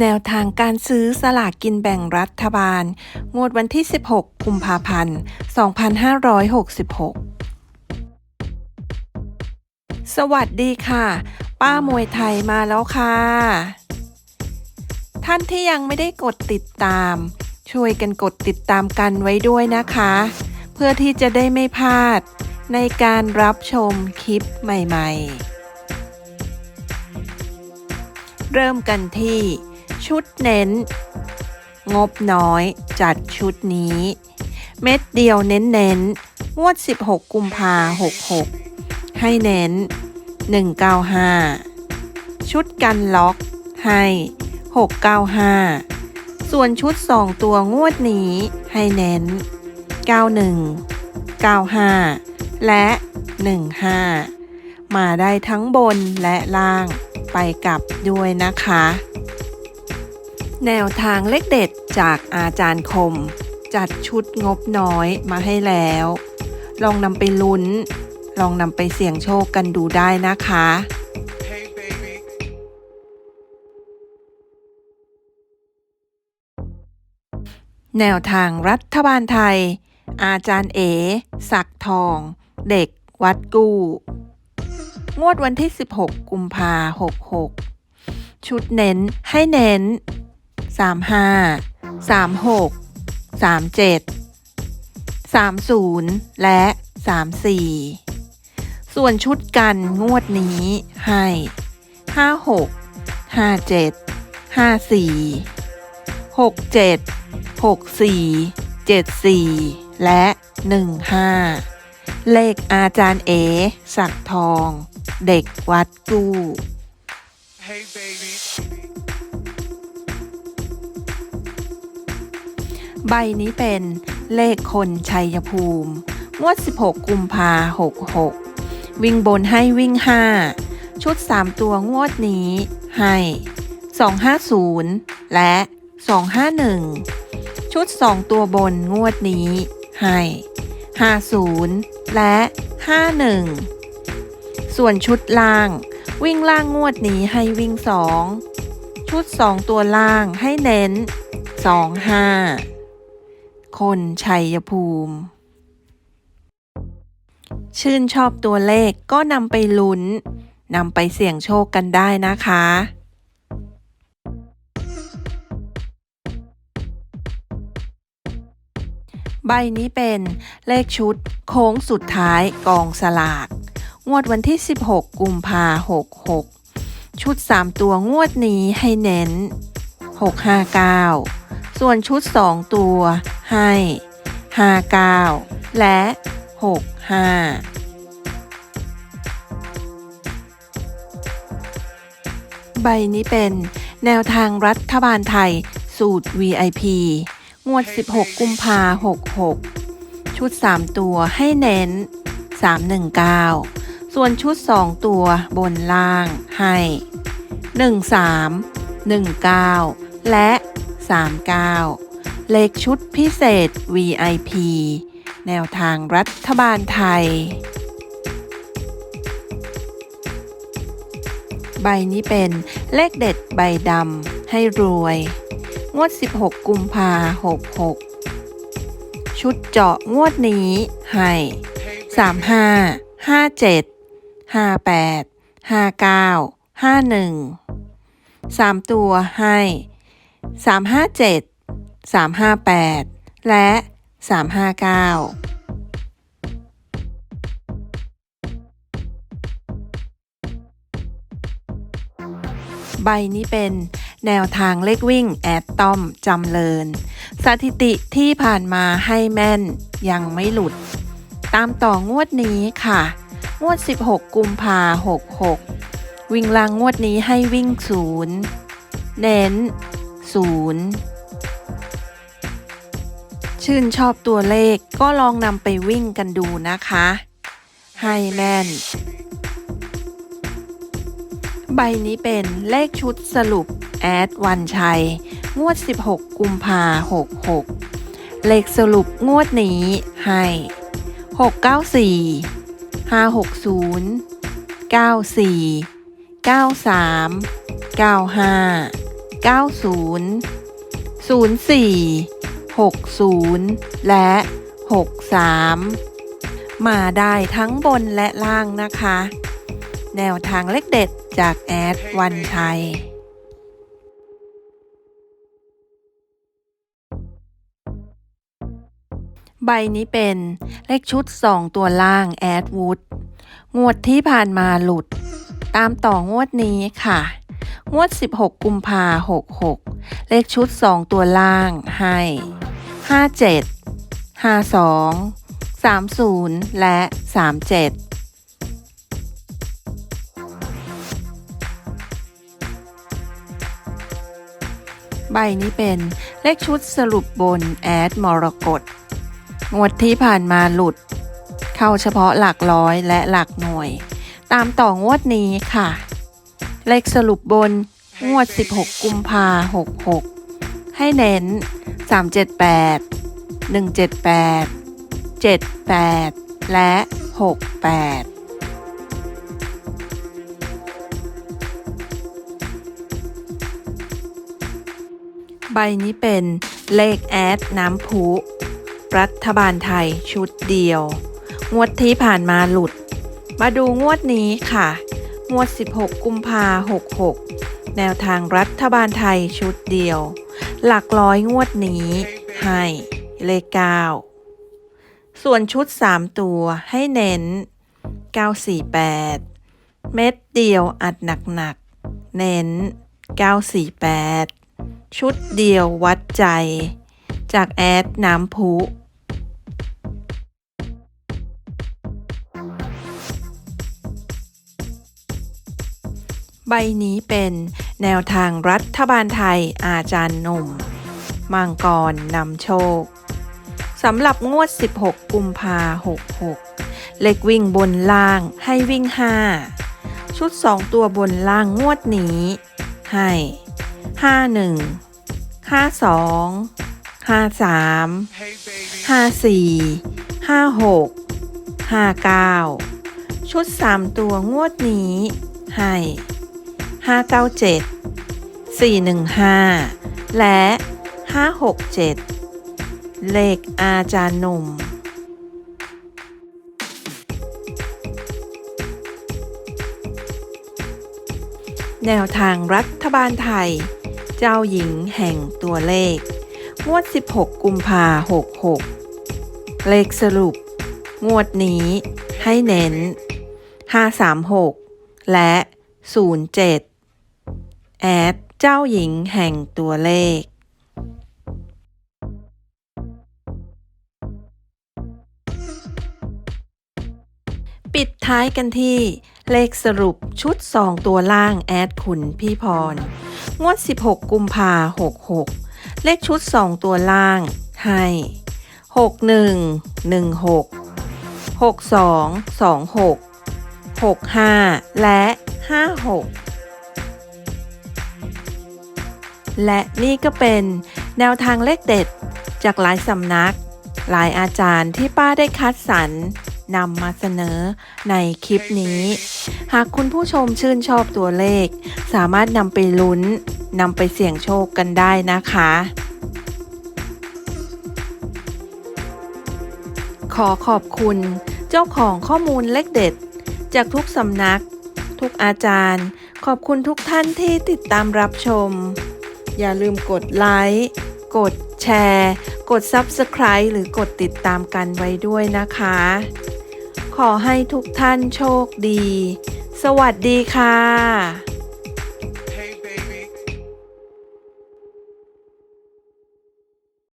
แนวทางการซื้อสลากกินแบ่งรัฐบาล งวดวันที่ 16 กุมภาพันธ์ 2566 สวัสดีค่ะ ป้ามวยไทยมาแล้วค่ะ ท่านที่ยังไม่ได้กดติดตาม ช่วยกันกดติดตามกันไว้ด้วยนะคะ เพื่อที่จะได้ไม่พลาด ในการรับชมคลิปใหม่ ๆ เริ่มกันที่ ชุดเน้น งบน้อยจัดชุดนี้ เม็ดเดียวเน้นเน้นงวด 16 กุมภา66 ให้เน้น 195 ชุดกันล็อกให้ 695 ส่วนชุด 2 ตัวงวดนี้ให้เน้น 91 95 และ 15 มาได้ทั้งบนและล่างไปกลับด้วยนะคะ แนวทางเลขเด็ดจากอาจารย์คม จัดชุดงบน้อยมาให้แล้ว ลองนำไปลุ้น ลองนำไปเสี่ยงโชคกันดูได้นะคะ Hey แนวทางรัฐบาลไทย อาจารย์เอ ศักทอง เด็กวัดกู้ งวดวันที่ 16 กุมภา66 ชุดเน้นให้เน้น 35 36 37 30และ34ส่วนชุดกันงวดนี้ให้56 57 54 67 64 74และ15เลขอาจารย์เอศักทอง เด็กวัดกู้ Hey baby. ใบนี้เป็นเลขคนชัยภูมิ งวด 16 กุมภา66 วิ่งบนให้วิ่ง 5 ชุด 3 ตัวงวดนี้ให้ 250 และ 251 ชุด 2 ตัวบนงวดนี้ให้ 50 และ 51 ส่วนชุดล่าง วิ่งล่างงวดนี้ให้วิ่ง 2 ชุด 2 ตัวล่างให้เน้น 25 คนชัยภูมิ ชื่นชอบตัวเลขก็นำไปลุ้นนำไปเสี่ยงโชคกันได้นะคะ ใบนี้เป็นเลขชุดโค้งสุดท้ายกองสลาก งวดวันที่ 16 กุมภา66 ชุด 3 ตัวงวดนี้ให้เน้น 659 ส่วนชุด 2 ตัวให้ 59 และ 65ใบนี้เป็นแนวทางรัฐบาลไทย สูตร VIP งวด 16 กุมภา66 ชุด 3 ตัวให้เน้น 319 ส่วนชุด 2 ตัวบนล่างให้ 13 19 และ 39 เลขชุดพิเศษ VIP แนวทางรัฐบาลไทย ใบนี้เป็นเลขเด็ดใบดำให้รวย งวด 16 กุมภา66 ชุดเจาะงวดนี้ให้ 35 57 58 59 51 3 ตัวให้ 357 358 และ 359ใบนี้เป็นแนวทางเลขวิ่งแอดตอมจำเริญ สถิติที่ผ่านมาให้แม่นยังไม่หลุด ตามต่องวดนี้ค่ะ งวด 16 กุมภา66 วิ่งลางงวดนี้ให้วิ่งศูนย์เน้น ศูนย์ชื่นชอบตัวเลขก็ลองนำไปวิ่งกันดูนะคะ ให้แม่น ใบนี้เป็นเลขชุดสรุป แอดวันชัย งวด 16 กุมภา66 เลขสรุปงวดนี้ให้ 694 560 94 93 95 90 60 และ 63 มาได้ทั้งบนและล่างนะคะ แนวทางเลขเด็ดจากแอดวันชัยใบนี้เป็นเลขชุด 2 ตัวล่างแอดวูดงวดที่ผ่านมาหลุด ตามต่องวดนี้ค่ะ งวด 16 กุมภา66 เลขชุด 2 ตัวล่างให้ 57 52 30 และ 37ใบนี้เป็นเลขชุดสรุปบนแอดมรกตงวดที่ผ่านมาหลุด เข้าเฉพาะหลักร้อยและหลักหน่วย ตามต่องวดนี้ค่ะ เลขสรุปบนงวด 16 กุมภา66 ให้เน้น 378 178 78 และ 68ใบนี้เป็นเลขแอดน้ำพุ รัฐบาลไทยชุดเดียว งวดที่ผ่านมาหลุด มาดูงวดนี้ค่ะ งวด 16 กุมภา66 แนวทางรัฐบาลไทยชุดเดียว หลักร้อยงวดนี้ ให้เลข9ส่วนชุด 3 ตัวให้เน้น 948 เม็ดเดียวอัดหนักๆ เน้น 948 ชุดเดียววัดใจ จากแอดน้ำพุ ใบนี้เป็นแนวทางรัฐบาลไทยอาจารย์หนุ่ม มังกรนำโชค สำหรับงวด 16 กุมภา66 เลขวิ่งบนล่างให้วิ่ง 5 ชุด 2 ตัวบนล่างงวดนี้ ให้ 51 52 53 Hey baby. ห้าสี่ห้าหกห้าเก้าชุดสามตัวงวดนี้ให้ ห้าเก้าเจ็ดสี่หนึ่งห้าและห้าหกเจ็ดเลขอาจารย์หนุ่ม แนวทางรัฐบาลไทย เจ้าหญิงแห่งตัวเลข งวด 16 กุมภา66 เลขสรุป งวดนี้ให้เน้น 536 และ 07 แอดเจ้าหญิงแห่งตัวเลข ปิดท้ายกันที่ เลขสรุปชุด 2 ตัวล่างแอดขุนพี่พร งวด 16 กุมภา66 เลขชุด 2 ตัวล่างให้ 61 16 62 26 65 และ 56 และนี่ก็เป็นแนวทางเลขเด็ด จากหลายสำนัก หลายอาจารย์ที่ป้าได้คัดสรรนำมาเสนอในคลิปนี้ หากคุณผู้ชมชื่นชอบตัวเลข สามารถนำไปลุ้นนำไปเสี่ยงโชคกันได้นะคะ ขอขอบคุณเจ้าของข้อมูลเลขเด็ด จากทุกสำนัก ทุกอาจารย์ ขอบคุณทุกท่านที่ติดตามรับชม อย่าลืมกดไลค์กดแชร์ กด Subscribe หรือกดติดตามกันไว้ด้วยนะคะ ขอให้ทุกท่านโชคดี สวัสดีค่ะ